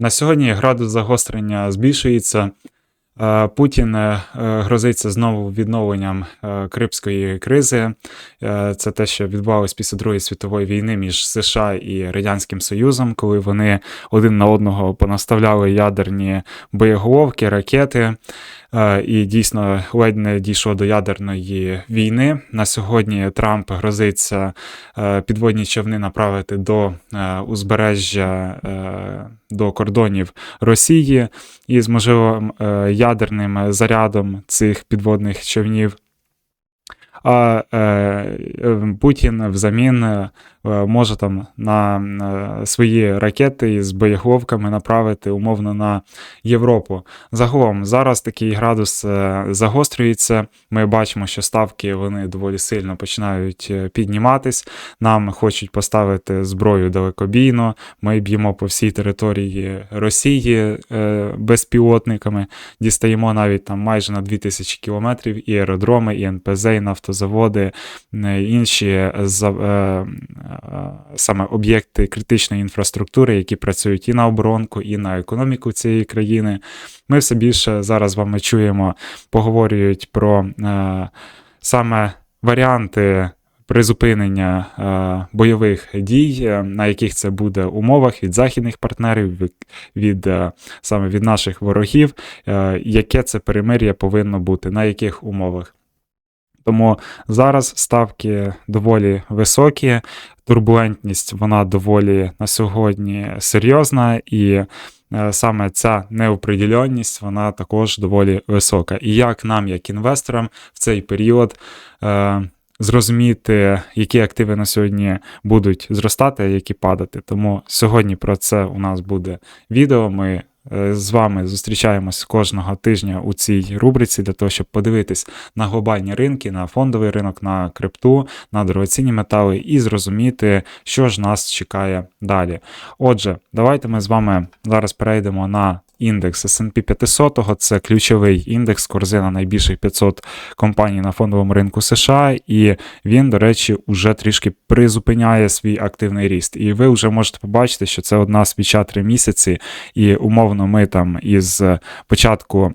На сьогодні градус загострення збільшується. Е, Путін е, грозиться знову відновленням е, Кримської кризи. Це те, що відбувалось після Другої світової війни між США і Радянським Союзом, коли вони один на одного понаставляли ядерні боєголовки, ракети. І дійсно ледь не дійшло до ядерної війни. На сьогодні Трамп грозиться підводні човни направити до узбережжя до кордонів Росії і з можливим е, ядерним зарядом цих підводних човнів. А е, е, Путін взамін може там на е, свої ракети з боєголовками направити умовно на Європу. Загалом зараз такий градус е, загострюється. Ми бачимо, що ставки вони доволі сильно починають е, підніматись. Нам хочуть поставити зброю далекобійно. Ми б'ємо по всій території Росії е, безпілотниками. Дістаємо навіть там майже на 2000 кілометрів і аеродроми, і НПЗ, і нафтозаводи, е, інші е, е, саме об'єкти критичної інфраструктури, які працюють і на оборонку, і на економіку цієї країни. Ми все більше зараз вами чуємо, поговорюють про е, саме варіанти. Призупинення е, бойових дій, е, на яких це буде умовах від західних партнерів, від, від е, саме від наших ворогів, е, яке це перемир'я повинно бути, на яких умовах. Тому зараз ставки доволі високі, турбулентність вона доволі на сьогодні серйозна, і е, саме ця неопределенність вона також доволі висока. І як нам, як інвесторам, в цей період е, зрозуміти, які активи на сьогодні будуть зростати, а які падати. Тому сьогодні про це у нас буде відео. Ми з вами зустрічаємось кожного тижня у цій рубриці для того, щоб подивитись на глобальні ринки, на фондовий ринок, на крипту, на дорогоцінні метали і зрозуміти, що ж нас чекає далі. Отже, давайте ми з вами зараз перейдемо на індекс S&P 500, це ключовий індекс, корзина найбільших 500 компаній на фондовому ринку США, і він, до речі, уже трішки призупиняє свій активний ріст. І ви вже можете побачити, що це одна свіча 3 місяці, і умовно ми там із початку.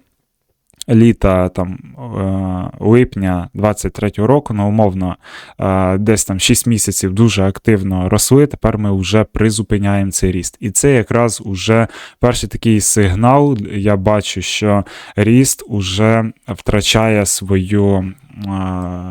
Літа там е, липня 23-го року, ну умовно, е, десь там 6 місяців дуже активно росли. Тепер ми вже призупиняємо цей ріст. І це якраз уже перший такий сигнал. Я бачу, що ріст уже втрачає свою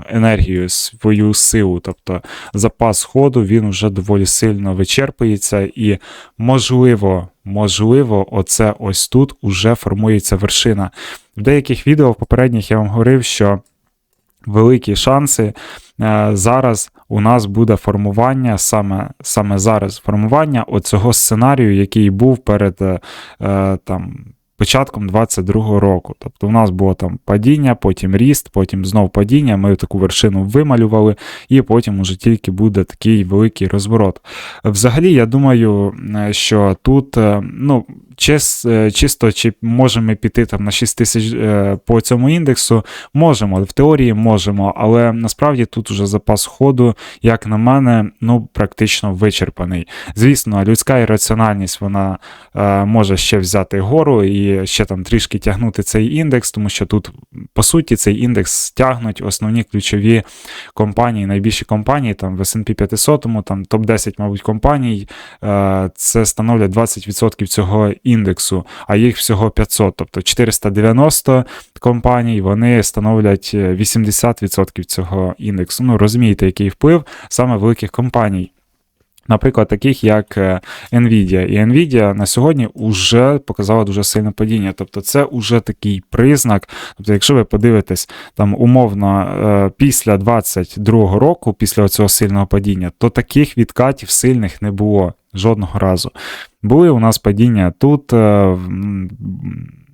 енергію, свою силу. Тобто запас ходу він вже доволі сильно вичерпується, і можливо, можливо, оце ось тут уже формується вершина. В деяких відео в попередніх я вам говорив, що великі шанси е, зараз у нас буде формування, саме, саме зараз формування оцього сценарію, який був перед е, е, там. Початком 22-го року. Тобто у нас було там падіння, потім ріст, потім знов падіння. Ми таку вершину вималювали, і потім уже тільки буде такий великий розворот. Взагалі, я думаю, е, що тут, е, ну, чис, е, чисто чи можемо піти там на 6 тисяч е, по цьому індексу, можемо, в теорії можемо, але насправді тут уже запас ходу, як на мене, ну, практично вичерпаний. Звісно, людська ірраціональність вона е, може ще взяти гору і ще там трішки тягнути цей індекс, тому що тут, по суті, цей індекс тягнуть основні ключові компанії, найбільші компанії, там в S&P 500, там топ-10, мабуть, компаній, це становлять 20% цього індексу, а їх всього 500, тобто 490 компаній, вони становлять е, 80% цього індексу. Ну, розумієте, який вплив саме великих компаній. Наприклад, таких як е, Nvidia. І Nvidia на сьогодні вже показала дуже сильне падіння. Тобто, це вже такий признак. Тобто, якщо ви подивитесь там умовно е, після 22-го року, після цього сильного падіння, то таких відкатів сильних не було жодного разу. Були у нас падіння тут. е,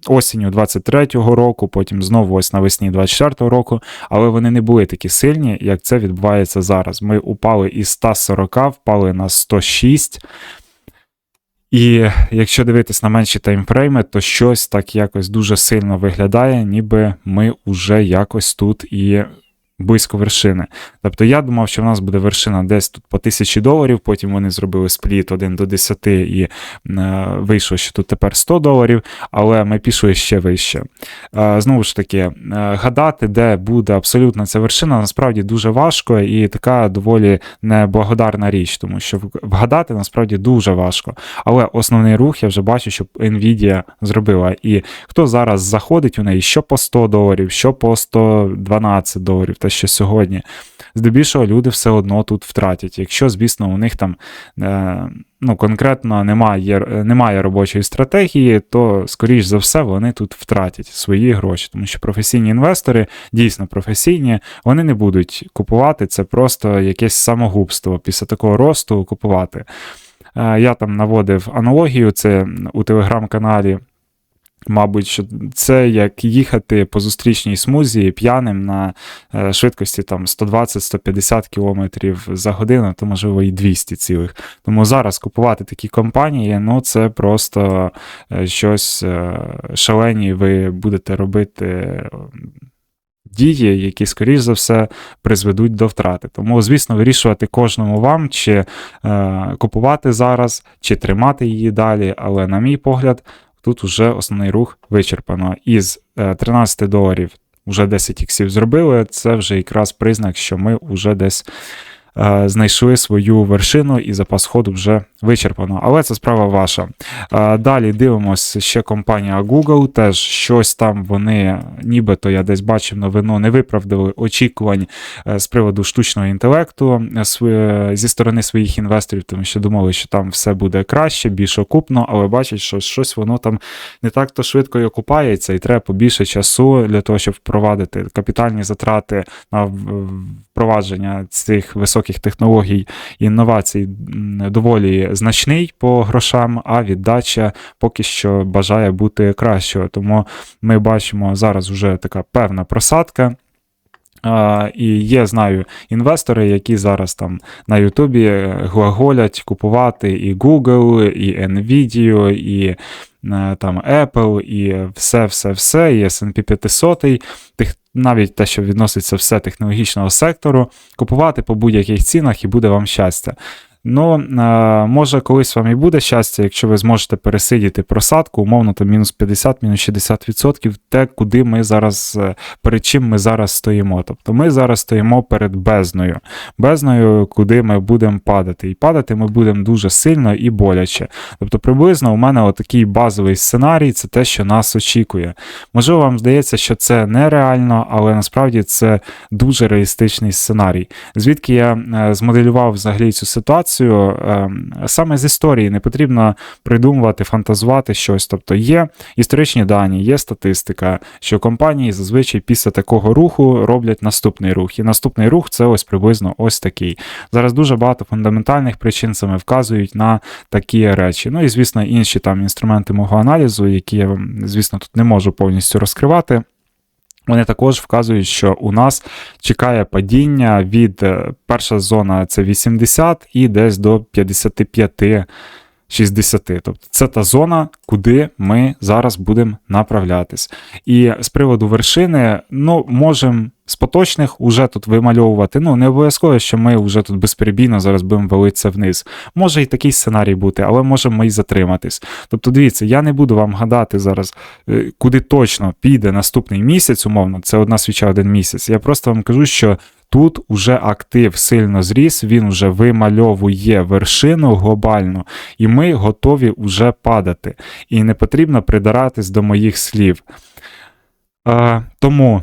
Осінню 23-го року, потім знову ось навесні 24-го року, але вони не були такі сильні, як це відбувається зараз. Ми упали із 140, впали на 106. І якщо дивитись на менші таймфрейми, то щось так якось дуже сильно виглядає, ніби ми вже якось тут і близько вершини. Тобто я думав, що в нас буде вершина десь тут по 1000 доларів, потім вони зробили спліт 1 до 10 і е, вийшло, що тут тепер 100 доларів, але ми пішли ще вище. Е, знову ж таки, е, гадати, де буде абсолютно ця вершина, насправді дуже важко і така доволі неблагодарна річ, тому що вгадати насправді дуже важко. Але основний рух я вже бачу, що Nvidia зробила. І хто зараз заходить у неї, що по 100 доларів, що по 112 доларів, що сьогодні. Здебільшого люди все одно тут втратять. Якщо, звісно, у них там е, ну, конкретно немає, немає робочої стратегії, то, скоріш за все, вони тут втратять свої гроші. Тому що професійні інвестори, дійсно професійні, вони не будуть купувати. Це просто якесь самогубство після такого росту купувати. Е, Я там наводив аналогію, це у телеграм-каналі. Мабуть, що це як їхати по зустрічній смузі п'яним на е, швидкості там 120-150 км за годину, то можливо і 200 цілих. Тому зараз купувати такі компанії, ну це просто е, щось е, шалені ви будете робити дії, які, скоріш за все, призведуть до втрати. Тому, звісно, вирішувати кожному вам, чи купувати зараз, чи тримати її далі. Але, на мій погляд, тут уже основний рух вичерпано. Із е, 13 доларів вже 10 іксів зробили. Це вже якраз признак, що ми вже десь е, знайшли свою вершину і запас ходу вже вичерпано. Але це справа ваша. Е, Далі дивимося ще компанія Google. Теж щось там вони, нібито я десь бачив новину, не виправдали очікувань е, з приводу штучного інтелекту е, зі сторони своїх інвесторів, тому що думали, що там все буде краще, більш окупно, але бачать, що щось воно там не так то швидко і окупається, і треба побільше часу для того, щоб впровадити капітальні затрати на впровадження цих високих технологій і інновацій доволі значний по грошам, а віддача поки що бажає бути кращою. Тому ми бачимо зараз вже така певна просадка. А, і є, знаю, інвестори, які зараз там на Ютубі глаголять купувати і Google, і Nvidia, і е, там Apple, і все, все, все, і S&P 500, тих, навіть те, що відноситься все технологічного сектору, купувати по будь-яких цінах і буде вам щастя. Ну, може, колись вам і буде щастя, якщо ви зможете пересидіти просадку, умовно, там мінус 50, мінус 60%, те, куди ми зараз, е, перед чим ми зараз стоїмо. Тобто ми зараз стоїмо перед бездною, бездною, куди ми будемо падати. І падати ми будемо дуже сильно і боляче. Тобто, приблизно у мене отакий базовий сценарій це те, що нас очікує. Можливо, вам здається, що це нереально, але насправді це дуже реалістичний сценарій. Звідки я е, змоделював взагалі цю ситуацію? Е, Саме з історії не потрібно придумувати, фантазувати щось. Тобто є історичні дані, є статистика, що компанії зазвичай після такого руху роблять наступний рух. І наступний рух це ось приблизно ось такий. Зараз дуже багато фундаментальних причин саме вказують на такі речі. Ну і звісно, інші там інструменти мого аналізу, які я вам, звісно, тут не можу повністю розкривати. Вони також вказують, що у нас чекає падіння від е, перша зона це 80 і десь до 55. 60. Тобто це та зона, куди ми зараз будемо направлятись. І з приводу вершини, ну, можемо з поточних уже тут вимальовувати. Ну, не обов'язково, що ми вже тут безперебійно зараз будемо валитися вниз. Може і такий сценарій бути, але можемо ми і затриматись. Тобто, дивіться, я не буду вам гадати зараз, е, куди точно піде наступний місяць, умовно, це одна свіча один місяць. Я просто вам кажу, що Тут уже актив сильно зріс, він вже вимальовує вершину глобальну, і ми готові вже падати. І не потрібно придаратись до моїх слів. Е, тому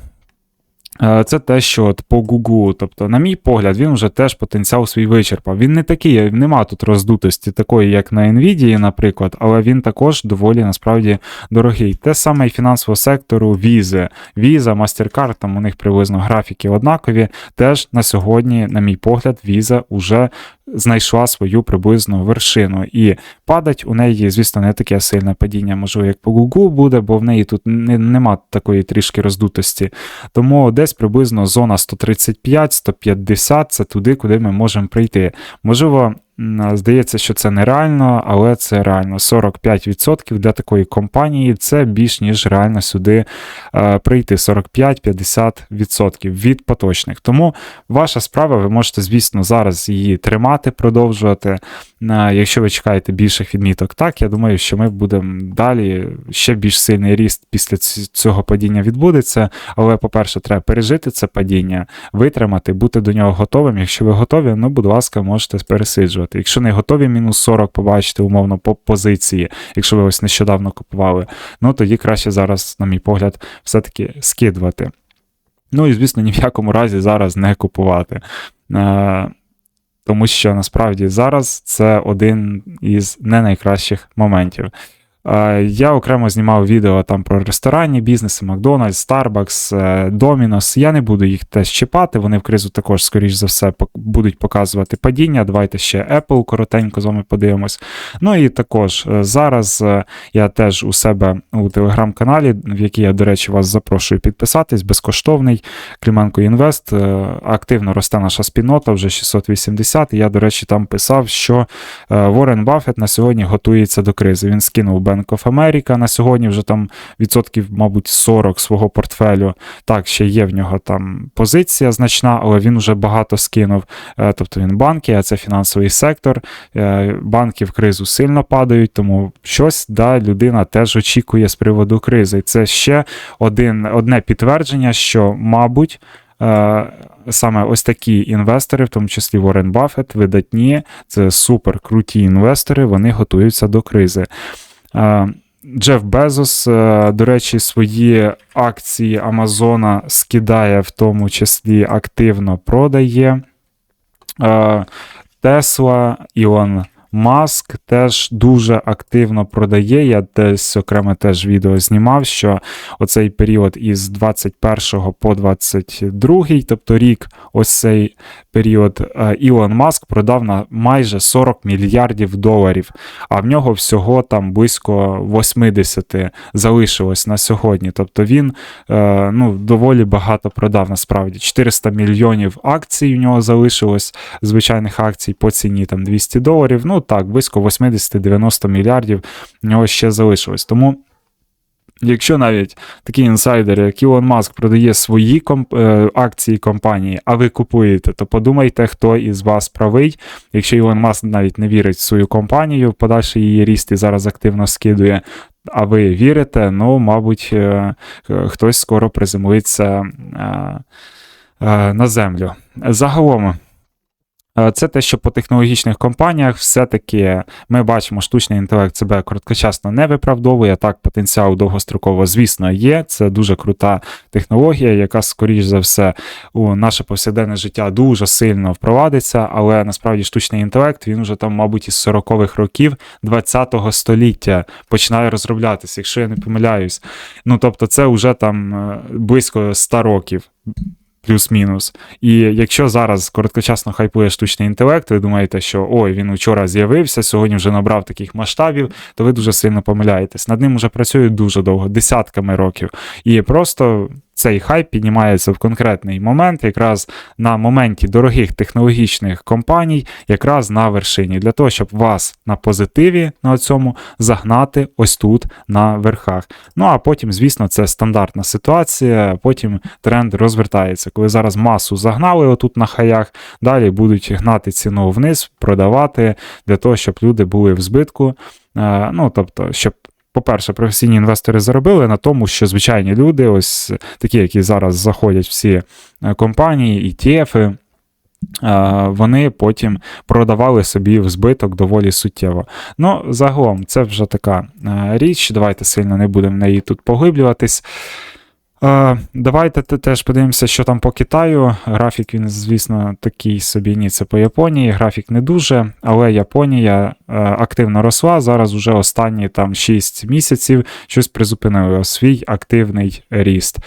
це те, що от по Гугу, тобто, на мій погляд, він вже теж потенціал свій вичерпав. Він не такий, нема тут роздутості такої, як на Nvidia, наприклад, але він також доволі насправді дорогий. Те саме і фінансового сектору Visa. Visa, MasterCard, там у них приблизно графіки однакові. Теж на сьогодні, на мій погляд, Visa уже знайшла свою приблизну вершину. І падать у неї, звісно, не таке сильне падіння, можливо, як по Google буде, бо в неї тут не, нема такої трішки роздутості. Тому десь приблизно зона 135-150 це туди, куди ми можемо прийти. Можливо, здається, що це нереально, але це реально 45% для такої компанії це більш ніж реально сюди е, прийти 45-50% від поточних. Тому ваша справа, ви можете, звісно, зараз її тримати, продовжувати. Е, Якщо ви чекаєте більших відміток, так я думаю, що ми будемо далі ще більш сильний ріст після цього падіння відбудеться. Але, по-перше, треба пережити це падіння, витримати, бути до нього готовим. Якщо ви готові, ну, будь ласка, можете пересиджувати. Якщо не готові, мінус 40 побачити, умовно по позиції, якщо ви ось нещодавно купували, ну тоді краще зараз, на мій погляд, все-таки скидувати. Ну і, звісно, ні в якому разі зараз не купувати. Е, тому що насправді зараз це один із не найкращих моментів. Е, Я окремо знімав відео там про ресторанні бізнеси, Макдональдс, Starbucks, е, Domino's. Я не буду їх теж чіпати. Вони в кризу також, скоріш за все, будуть показувати падіння. Давайте ще Apple коротенько з вами подивимось. Ну і також е, зараз я теж у себе у телеграм-каналі, в який я, до речі, вас запрошую підписатись, безкоштовний. Кліменко Інвест. Активно росте наша спільнота, вже 680. І я, до речі, там писав, що Уоррен Баффет на сьогодні готується до кризи. Він скинув Bank of America на сьогодні вже там відсотків, мабуть, 40 свого портфелю. Так, ще є в нього там позиція значна, але він вже багато скинув. Е, Тобто він банки, а це фінансовий сектор. Е, Банки в кризу сильно падають, тому щось да, людина теж очікує з приводу кризи. Це ще один, одне підтвердження, що, мабуть, е, саме ось такі інвестори, в тому числі Уоррен Баффет, видатні, це супер круті інвестори, вони готуються до кризи. Е, Джеф Безос, е, до речі, свої акції Амазона скидає, в тому числі активно продає. Е, Тесла, Ілон Маск теж дуже активно продає. Я десь окремо теж відео знімав, що оцей період із 21 по 22, тобто рік, ось цей період, е, Ілон Маск продав на майже 40 мільярдів доларів, а в нього всього там близько 80 залишилось на сьогодні. Тобто він е, ну, доволі багато продав насправді. 400 мільйонів акцій у нього залишилось, звичайних акцій по ціні там 200 доларів. Ну так, близько 80-90 мільярдів у нього ще залишилось. Тому. Якщо навіть такий інсайдер, як Ілон Маск, продає свої комп... е, акції компанії, а ви купуєте, то подумайте, хто із вас правий. Якщо Ілон Маск навіть не вірить в свою компанію, в подальший її ріст і зараз активно скидує, а ви вірите, ну, мабуть, е, е, хтось скоро приземлиться на землю. Загалом. Е, Це те, що по технологічних компаніях все-таки ми бачимо, штучний інтелект себе короткочасно не виправдовує. Так, потенціал довгостроково, звісно, є. Це дуже крута технологія, яка, скоріш за все, у наше повсякденне життя дуже сильно впровадиться, але насправді штучний інтелект він вже там, мабуть, із 40-х років 20-го століття починає розроблятися, якщо я не помиляюсь. Ну тобто, це вже там е, близько 100 років. Плюс-мінус. І якщо зараз короткочасно хайпує штучний інтелект, ви думаєте, що ой, він вчора з'явився, сьогодні вже набрав таких масштабів, то ви дуже сильно помиляєтесь. Над ним вже працюють дуже довго, десятками років. І просто цей хайп піднімається в конкретний момент, якраз на моменті дорогих технологічних компаній, якраз на вершині, для того, щоб вас на позитиві на цьому загнати ось тут на верхах. Ну а потім, звісно, це стандартна ситуація. Потім тренд розвертається. Коли зараз масу загнали отут на хаях, далі будуть гнати ціну вниз, продавати для того, щоб люди були в збитку. Е, Ну тобто, щоб. По-перше, професійні інвестори заробили на тому, що звичайні люди, ось такі, які зараз заходять всі е, компанії, ETF, е, вони потім продавали собі в збиток доволі суттєво. Ну, загалом, це вже така е, річ. Давайте сильно не будемо в неї тут поглиблюватись. Е, Давайте теж подивимося, що там по Китаю. Графік він, звісно, такий собі, ні, це по Японії. Графік не дуже, але Японія е, активно росла. Зараз уже останні там 6 місяців щось призупинило свій активний ріст.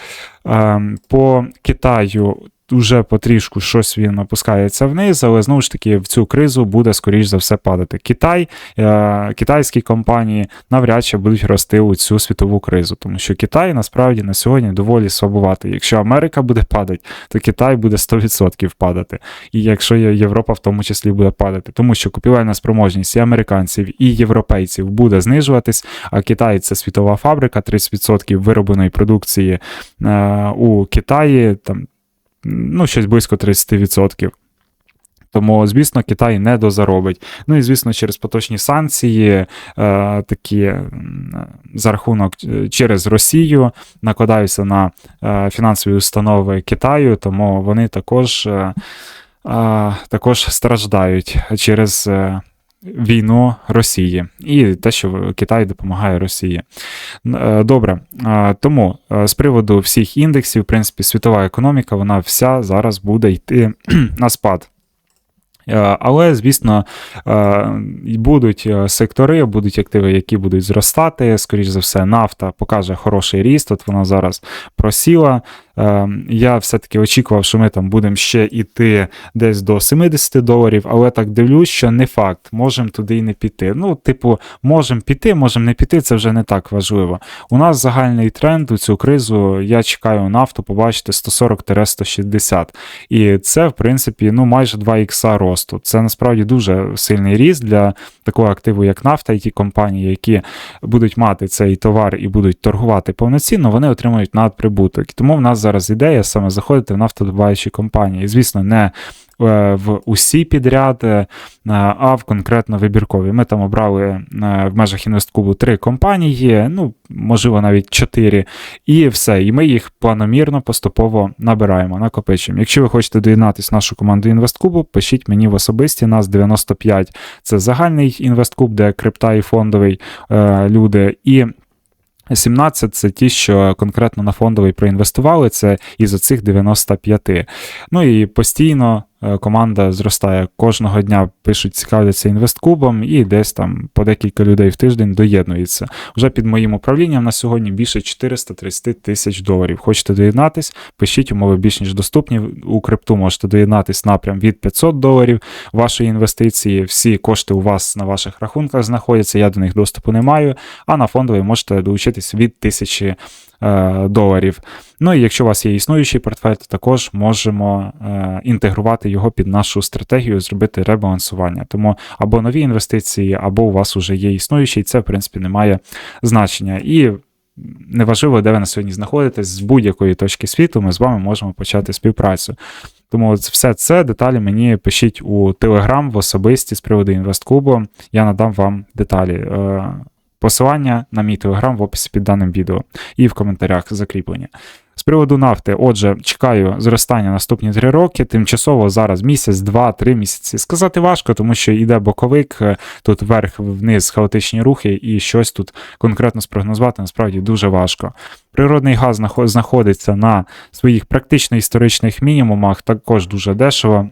Е, По Китаю уже потрішку щось він опускається вниз, але знову ж таки в цю кризу буде скоріш за все падати. Китай, е, китайські компанії навряд чи будуть рости у цю світову кризу, тому що Китай насправді на сьогодні доволі слабуватий. Якщо Америка буде падати, то Китай буде 100% падати. І якщо Європа в тому числі буде падати, тому що купівельна спроможність і американців, і європейців буде знижуватись, а Китай це світова фабрика, 30% виробленої продукції е, у Китаї, там ну, щось близько 30%. Тому, звісно, Китай не дозаробить. Ну і звісно, через поточні санкції, е, такі за рахунок е, через Росію накладаються на е, фінансові установи Китаю, тому вони також, е, е, також страждають через. е, Війну Росії і те, що Китай допомагає Росії. Е, Добре, тому е, з приводу всіх індексів, в принципі, світова економіка, вона вся зараз буде йти на спад. Е, Але, звісно, будуть сектори, будуть активи, які будуть зростати. Скоріш за все, нафта покаже хороший ріст. От вона зараз просіла. Е, Я все-таки очікував, що ми там будемо ще йти десь до 70 доларів, але так дивлюсь, що не факт, можемо туди і не піти. Ну, типу, можемо піти, можемо не піти, це вже не так важливо. У нас загальний тренд у цю кризу. Я чекаю нафту побачити 140-160. І це, в принципі, ну майже 2 ікса росту. Це насправді дуже сильний ріст для такого активу, як нафта, і ті компанії, які будуть мати цей товар і будуть торгувати повноцінно, вони отримують надприбуток. Тому в нас зараз ідея саме заходити в нафтодобуваючі компанії. І, звісно, не е, в усі підряд, е, а в конкретно вибіркові. Ми там обрали е, в межах інвесткубу три компанії, ну, можливо, навіть чотири, і все. І ми їх планомірно поступово набираємо, накопичуємо. Якщо ви хочете доєднатися в нашу команду інвесткубу, пишіть мені в особисті, нас 95 це загальний інвесткуб, де крипта і фондовий люди. І 17 це ті, що конкретно на фондовий проінвестували, це із оцих 95. Ну і постійно команда зростає. Кожного дня пишуть, цікавляться інвесткубом, і десь там по декілька людей в тиждень доєднується. Вже під моїм управлінням на сьогодні більше 430 тисяч доларів. Хочете доєднатись? Пишіть умови більш ніж доступні. У крипту можете доєднатись напрям від 500 доларів вашої інвестиції. Всі кошти у вас на ваших рахунках знаходяться. Я до них доступу не маю. А на фондовий можете долучитись від 1000 е, доларів. Ну і якщо у вас є існуючий портфель, то також можемо е, інтегрувати його під нашу стратегію, зробити ребалансування. Тому або нові інвестиції, або у вас вже є існуючий, це в принципі не має значення. І неважливо, де ви на сьогодні знаходитесь, з будь-якої точки світу ми з вами можемо почати співпрацю. Тому все це деталі мені пишіть у Телеграм в особисті з приводу інвесткубу. Я надам вам деталі. Посилання на мій телеграм в описі під даним відео і в коментарях закріплені. З приводу нафти, отже, чекаю зростання наступні 3 роки. Тимчасово зараз місяць, два, три місяці. Сказати важко, тому що йде боковик, е, тут вверх-вниз хаотичні рухи, і щось тут конкретно спрогнозувати насправді дуже важко. Природний газ знаход- знаходиться на своїх практично історичних мінімумах, також дуже дешево.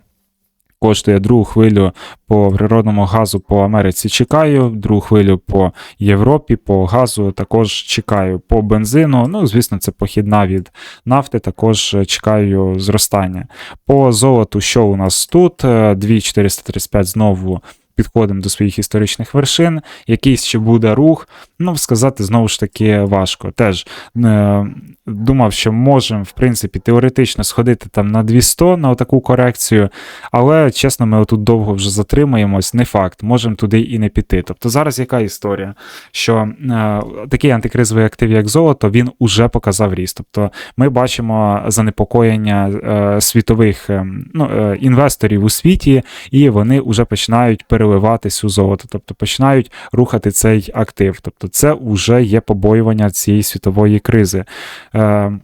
Коштує другу хвилю по природному газу по Америці чекаю, другу хвилю по Європі, по газу також чекаю. По бензину, ну, звісно, це похідна від нафти, також чекаю зростання. По золоту, що у нас тут? Е, 2435 знову. Підходимо до своїх історичних вершин, якийсь ще буде рух. Ну, сказати знову ж таки важко. Теж е, думав, що можемо, в принципі, теоретично сходити там на 200 на таку корекцію, але чесно, ми отут довго вже затримаємось. Не факт, можемо туди і не піти. Тобто зараз яка історія? Що е, такий антикризовий актив, як золото, він уже показав ріст. Тобто ми бачимо занепокоєння е, світових е, ну, е, інвесторів у світі, і вони вже починають переливатись у золото, тобто починають рухати цей актив. Тобто, це вже є побоювання цієї світової кризи. Е,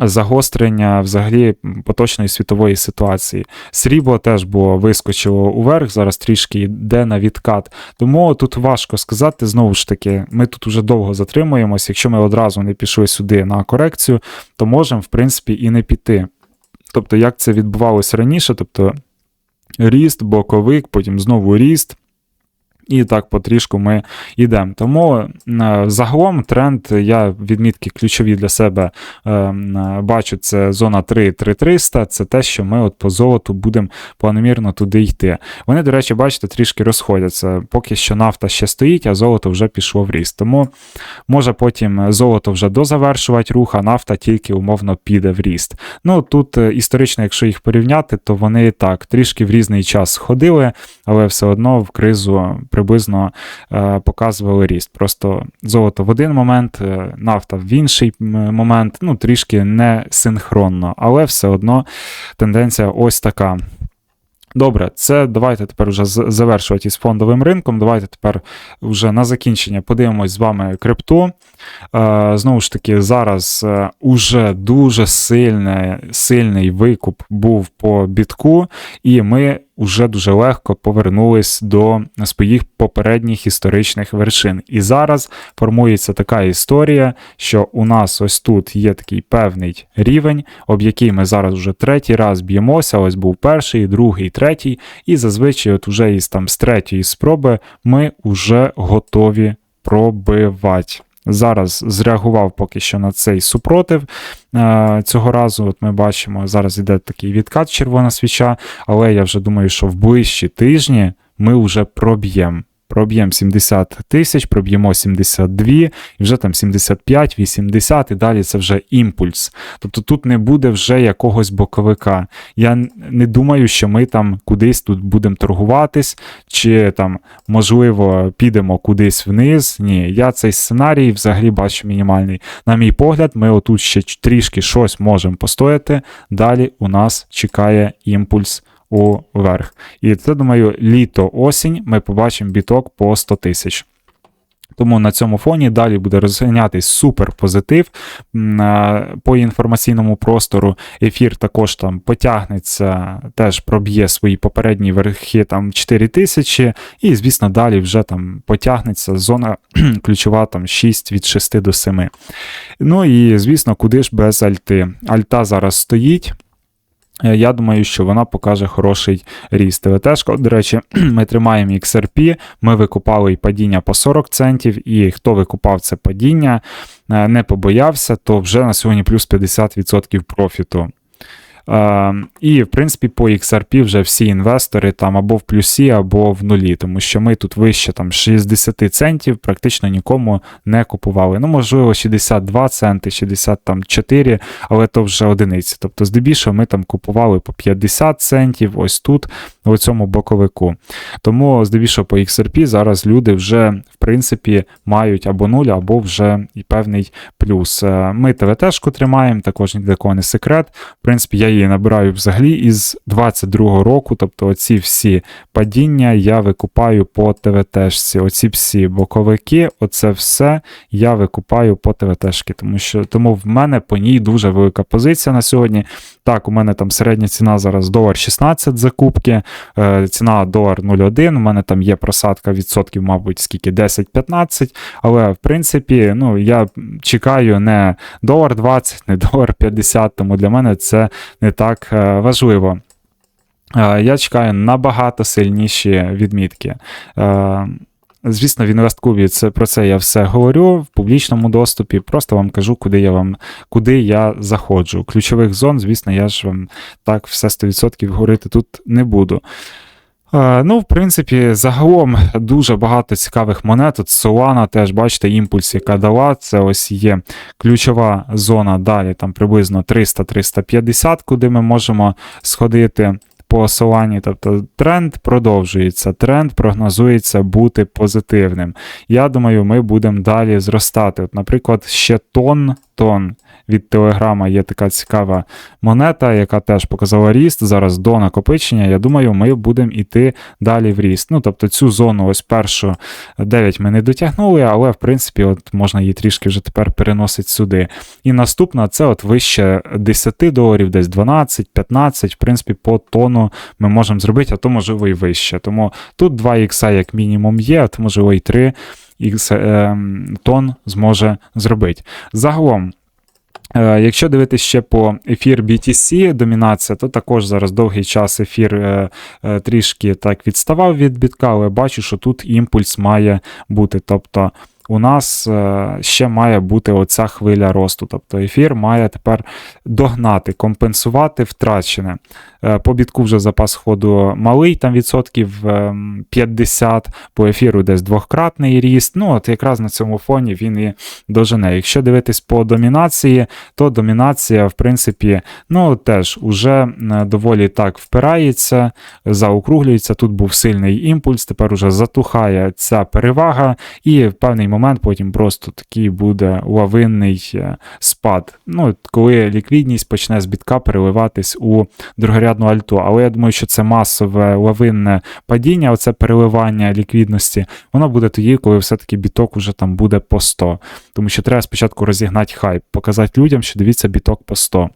Загострення взагалі поточної світової ситуації. Срібло теж було вискочило уверх, зараз трішки йде на відкат. Тому тут важко сказати. Знову ж таки, ми тут уже довго затримуємося. Якщо ми одразу не пішли сюди на корекцію, то можемо, в принципі, і не піти. Тобто, як це відбувалося раніше, тобто ріст, боковик, потім знову ріст. І так потрішку ми йдемо. Тому е, загалом тренд, я відмітки ключові для себе е, бачу, це зона 3-3300, це те, що ми от по золоту будемо планомірно туди йти. Вони, до речі, бачите, трішки розходяться. Поки що нафта ще стоїть, а золото вже пішло в ріст. Тому може потім золото вже дозавершувати рух, а нафта тільки умовно піде в ріст. Ну тут е, історично, якщо їх порівняти, то вони так трішки в різний час ходили, але все одно в кризу приблизно е, показували ріст. Просто золото в один момент, е, нафта в інший момент, ну трішки не синхронно, але все одно тенденція ось така. Добре, це давайте тепер вже завершувати із фондовим ринком. Давайте тепер вже на закінчення подивимось з вами крипту. Е, знову ж таки, зараз уже дуже сильний, сильний викуп був по бітку, і ми вже дуже легко повернулись до своїх попередніх історичних вершин. І зараз формується така історія, що у нас ось тут є такий певний рівень, об який ми зараз вже третій раз б'ємося. Ось був перший, другий, третій, і зазвичай, от уже із там з третьої спроби ми вже готові пробивати. Зараз зреагував поки що на цей супротив. Е, Цього разу, от ми бачимо, зараз йде такий відкат червона свіча, але я вже думаю, що в ближчі тижні ми вже проб'ємо. Проб'ємо 70 тисяч, проб'ємо 72, і вже там 75, 80, і далі це вже імпульс. Тобто тут не буде вже якогось боковика. Я не думаю, що ми там кудись тут будемо торгуватись, чи там, можливо, підемо кудись вниз. Ні, я цей сценарій взагалі бачу мінімальний. На мій погляд, ми отут ще трішки щось можемо постояти. Далі у нас чекає імпульс уверх. І це, думаю, літо-осінь ми побачимо біток по 100 тисяч. Тому на цьому фоні далі буде розганятись супер позитив М, е, по інформаційному простору. Ефір також там потягнеться, теж проб'є свої попередні верхи там 4 тисячі, і, звісно, далі вже там потягнеться зона ключова там 6 від 6 до 7. Ну і, звісно, куди ж без альти. Альта зараз стоїть. Е, Я думаю, що вона покаже хороший ріст. ТВТшка, до речі, ми тримаємо XRP, ми викупали і падіння по 40 центів, і хто викупав це падіння, е, не побоявся, то вже на сьогодні плюс 50% профіту. Е, і, в принципі, по XRP вже всі інвестори там або в плюсі, або в нулі, тому що ми тут вище там 60 центів практично нікому не купували. Ну, можливо, 62 центи, 64, але то вже одиниці. Тобто, здебільшого, ми там купували по 50 центів, ось тут, у цьому боковику. Тому, здебільшого, по XRP зараз люди вже, в принципі, мають або нуль, або вже і певний плюс. Е, Ми ТВТшку тримаємо, також ні для кого не секрет. В принципі, я її набираю взагалі із 22-го року, тобто оці всі падіння я викупаю по ТВТшці. Оці всі боковики, оце все я викупаю по ТВТшки, тому що тому в мене по ній дуже велика позиція на сьогодні. Так, у мене там середня ціна зараз долар 16 закупки, е, ціна долар 0,1, у мене там є просадка відсотків, мабуть, скільки 10-15, але в принципі, ну, я чекаю не долар 20, не долар 50, тому для мене це не так е, важливо. Е, Я чекаю набагато сильніші відмітки. Е, Звісно, в інвесткубі це про це я все говорю в публічному доступі. Просто вам кажу, куди я вам куди я заходжу. Ключових зон, звісно, я ж вам так все 100% говорити тут не буду. Е, Ну, в принципі, загалом дуже багато цікавих монет. От Solana теж, бачите, імпульс, яка дала. Це ось є ключова зона далі, там приблизно 300-350, куди ми можемо сходити по Solana. Тобто тренд продовжується, тренд прогнозується бути позитивним. Я думаю, ми будемо далі зростати. От, наприклад, ще тон, тон від Телеграма є така цікава монета, яка теж показала ріст. Зараз до накопичення. Я думаю, ми будемо йти далі в ріст. Ну, тобто цю зону, ось першу 9 ми не дотягнули, але в принципі, от можна її трішки вже тепер переносити сюди. І наступна це от вище 10 доларів, десь 12, 15. В принципі, по тону ми можемо зробити, а то можливо і вище. Тому тут 2 ікса як мінімум є, а то можливо і 3 ікс, е, тон зможе зробити. Загалом. Е, Якщо дивитися ще по ефір BTC домінація, то також зараз довгий час ефір е, е, трішки так відставав від бітка, але бачу, що тут імпульс має бути. Тобто у нас е, ще має бути оця хвиля росту. Тобто ефір має тепер догнати, компенсувати втрачене. Е, По бітку вже запас ходу малий, там відсотків ем, 50, по ефіру десь двократний ріст. Ну, от якраз на цьому фоні він і дожене. Якщо дивитись по домінації, то домінація, в принципі, ну теж уже е, доволі так впирається, заокруглюється. Тут був сильний імпульс, тепер уже затухає ця перевага, і в певний момент потім просто такий буде лавинний е, спад. Ну, коли ліквідність почне з бітка переливатись у другорядну альту. Але я думаю, що це масове лавинне падіння, оце переливання ліквідності, воно буде тоді, коли все-таки біток уже там буде по 100. Тому що треба спочатку розігнати хайп, показати людям, що дивіться біток по 100.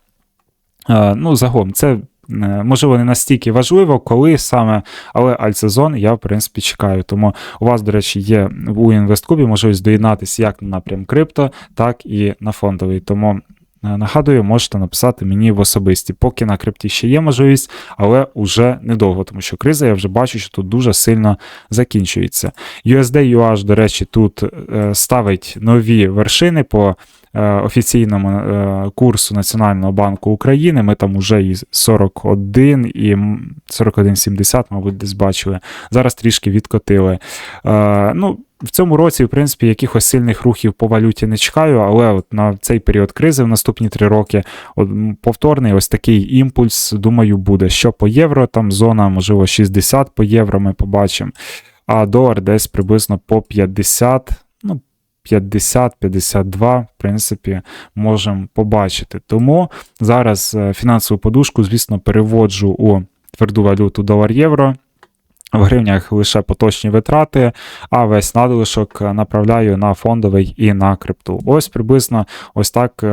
Е, ну, загалом, це. Е, Можливо, не настільки важливо, коли саме, але альтсезон я, в принципі, чекаю. Тому у вас, до речі, є у інвесткубі можливість доєднатися як на напрям крипто, так і на фондовий. Тому е, нагадую, можете написати мені в особисті. Поки на крипті ще є можливість, але уже недовго, тому що криза я вже бачу, що тут дуже сильно закінчується. USD-UH, до речі, тут е, ставить нові вершини по офіційному е, курсу Національного банку України. Ми там уже і 41 і м, 41,70, мабуть, десь бачили. Зараз трішки відкотили. Е, Ну, в цьому році, в принципі, якихось сильних рухів по валюті не чекаю, але от на цей період кризи в наступні три роки от, повторний ось такий імпульс, думаю, буде. Що по євро, там зона, можливо, 60 по євро ми побачимо, а долар десь приблизно по 50, ну, 50-52, в принципі, можемо побачити. Тому зараз е, фінансову подушку, звісно, переводжу у тверду валюту долар-євро. В гривнях лише поточні витрати, а весь надлишок направляю на фондовий і на крипту. Ось приблизно ось так е,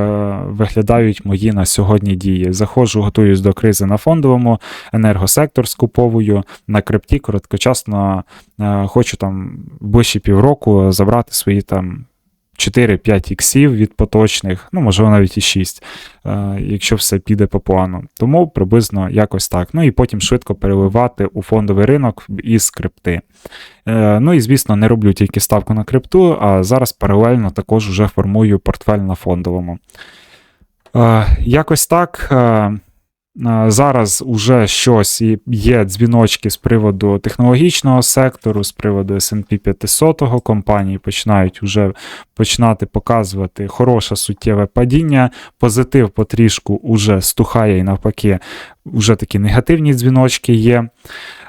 виглядають мої на сьогодні дії. Заходжу, готуюсь до кризи на фондовому, енергосектор скуповую на крипті. Короткочасно е, хочу там ближче півроку забрати свої там 4-5 іксів від поточних, ну можливо навіть і 6, е, якщо все піде по плану. Тому приблизно якось так. Ну і потім швидко переливати у фондовий ринок із крипти. Е, Ну і звісно, не роблю тільки ставку на крипту, а зараз паралельно також вже формую портфель на фондовому. Е, Якось так. Е, Зараз уже щось і є дзвіночки з приводу технологічного сектору, з приводу S&P 500 компанії починають вже починати показувати хороше суттєве падіння. Позитив потрішку уже стухає і навпаки, вже такі негативні дзвіночки є.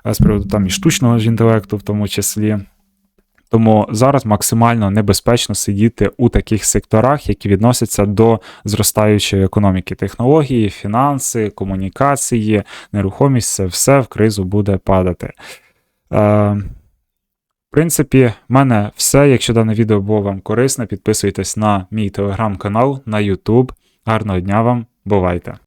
е, З приводу там і штучного інтелекту, в тому числі. Тому зараз максимально небезпечно сидіти у таких секторах, які відносяться до зростаючої економіки, технології, фінанси, комунікації, нерухомість, це все в кризу буде падати. Е, в принципі, в мене все. Якщо дане відео було вам корисне, підписуйтесь на мій телеграм-канал, на YouTube. Гарного дня вам, бувайте!